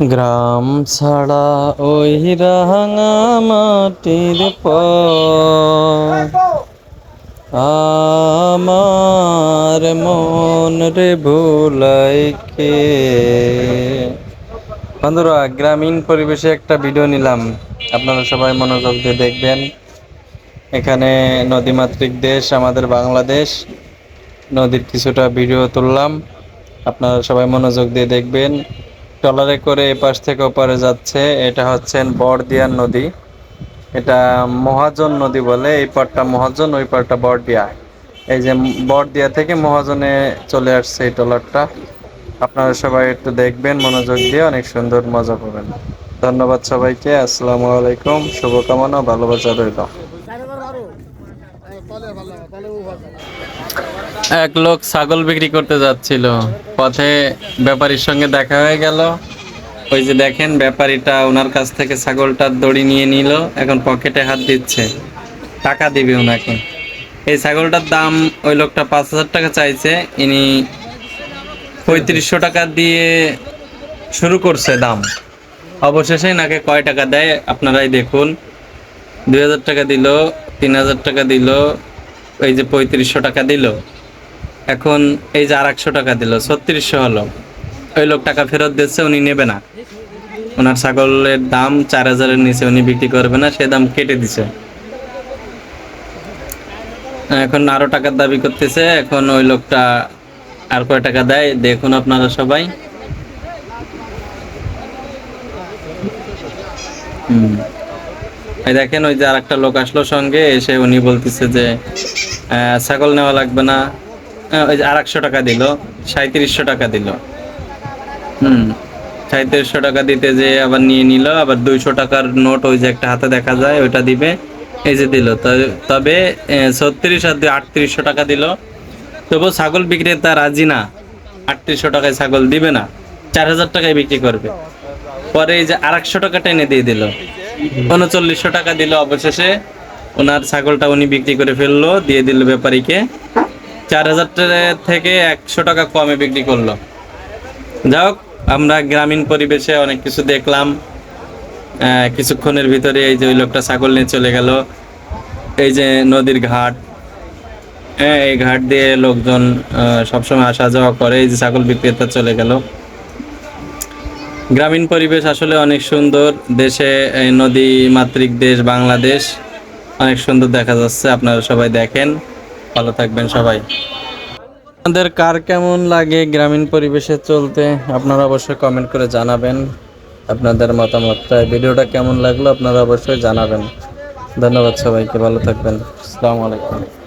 গ্রাম ছাড়া ওই রাঙা মাটির আমার মন রে ভুলাই কে। বন্ধুরা, গ্রামীণ পরিবেশে একটা ভিডিও নিলাম। আপনারা সবাই মনোযোগ দিয়ে দেখবেন। এখানে নদীমাতৃক দেশ, আমাদের বাংলাদেশ। নদীর কিছুটা ভিডিও তুললাম। আপনারা সবাই মনোযোগ দিয়ে দেখবেন। ট্রলারে করে এপাশ থেকে ওপারে যাচ্ছে, এটা হচ্ছেন বড়দিয়ার নদী। এটা মহাজন নদী বলে, এই পারটা মহাজন, ওই পারটা বড়দিয়া। এই যে বড়দিয়া থেকে মহাজনে চলে আসছে এই ট্রলারটা। আপনারা সবাই একটু দেখবেন, মনোযোগ দিয়ে অনেক সুন্দর মজা পাবেন। ধন্যবাদ সবাইকে, আসসালামু আলাইকুম, শুভকামনা, ভালোবাসা রইল। এক লোক ছাগল বিক্রি করতে যাচ্ছিল। পথে ব্যাপারীর সঙ্গে দেখা হয়ে গেল। ওই যে দেখেন, ব্যাপারীটা ওনার কাছ থেকে ছাগলটার দড়ি নিয়ে নিল, এখন পকেটে হাত দিচ্ছে। টাকা দিবে ওনাকে। এই ছাগলটার দাম ওই লোকটা পাঁচ হাজার টাকা চাইছে, ইনি পঁয়ত্রিশশো টাকা দিয়ে শুরু করছে দাম। অবশেষে নাকে কয় টাকা দেয় আপনারাই দেখুন। দুই হাজার টাকা দিল, তিন হাজার টাকা দিল এই যে পঁয়ত্রিশশো টাকা দিল। এখন এই যে আর একশো টাকা দিল, ছত্রিশশো হলো। ওই লোক টাকা ফেরত দিচ্ছে, উনি নেবে না। ওনার ছাগলের দাম চার হাজারের নিচে উনি বিক্রি করবে না, সে দাম কেটে দিছে। এখন আরও টাকার দাবি করতেছে, এখন ওই লোকটা আর কয় টাকা দেয়, দেখুন আপনারা সবাই। হুম। দেখেন ওই যে আর একটা লোক আসলো সঙ্গে, এসে উনি বলতেছে যে ছাগল নেওয়া লাগবে না। ওই যে আর একশো টাকা দিল সাঁত্রিশশো টাকা দিল। হুম সাঁত্রিশশো টাকা দিতে যে আবার নিয়ে নিল, আবার দুইশো টাকার নোট ওই যে একটা হাতে দেখা যায়, ওইটা দিবে, এই যে দিল। তবে ছত্রিশ আর আটত্রিশশো টাকা দিল। তবু ছাগল বিক্রেতা রাজি না, আটত্রিশশো টাকায় ছাগল দিবে না, চার হাজার টাকায় বিক্রি করবে। পরে এই যে আর একশো টাকা টেনে দিয়ে দিল। উনচল্লিশশো টাকা দিল অবশেষে। ওনার ছাগলটা উনি বিক্রি করে ফেলল, দিয়ে দিল ব্যাপারীকে। চার হাজার থেকে একশো টাকা কমে বিক্রি করল। যাই হোক, আমরা গ্রামীণ পরিবেশে অনেক কিছু দেখলাম। কিছুক্ষণের ভিতরে এই যে ওই লোকটা ছাগল নিয়ে চলে গেল। এই যে নদীর ঘাট। হ্যাঁ এই ঘাট দিয়ে লোকজন সবসময় আসা যাওয়া করে। এই যে ছাগল বিক্রেতা চলে গেল। গ্রামীণ পরিবেশ আসলে অনেক সুন্দর। দেশে নদী মাতৃক দেশ বাংলাদেশ অনেক সুন্দর দেখা যাচ্ছে, আপনারা সবাই দেখেন। ভালো থাকবেন সবাই। আপনাদের কার কেমন লাগে গ্রামীণ পরিবেশে চলতে, আপনারা অবশ্যই কমেন্ট করে জানাবেন। আপনাদের মতামতটা, ভিডিওটা কেমন লাগল আপনারা অবশ্যই জানাবেন। ধন্যবাদ সবাইকে, ভালো থাকবেন। আসসালামু আলাইকুম।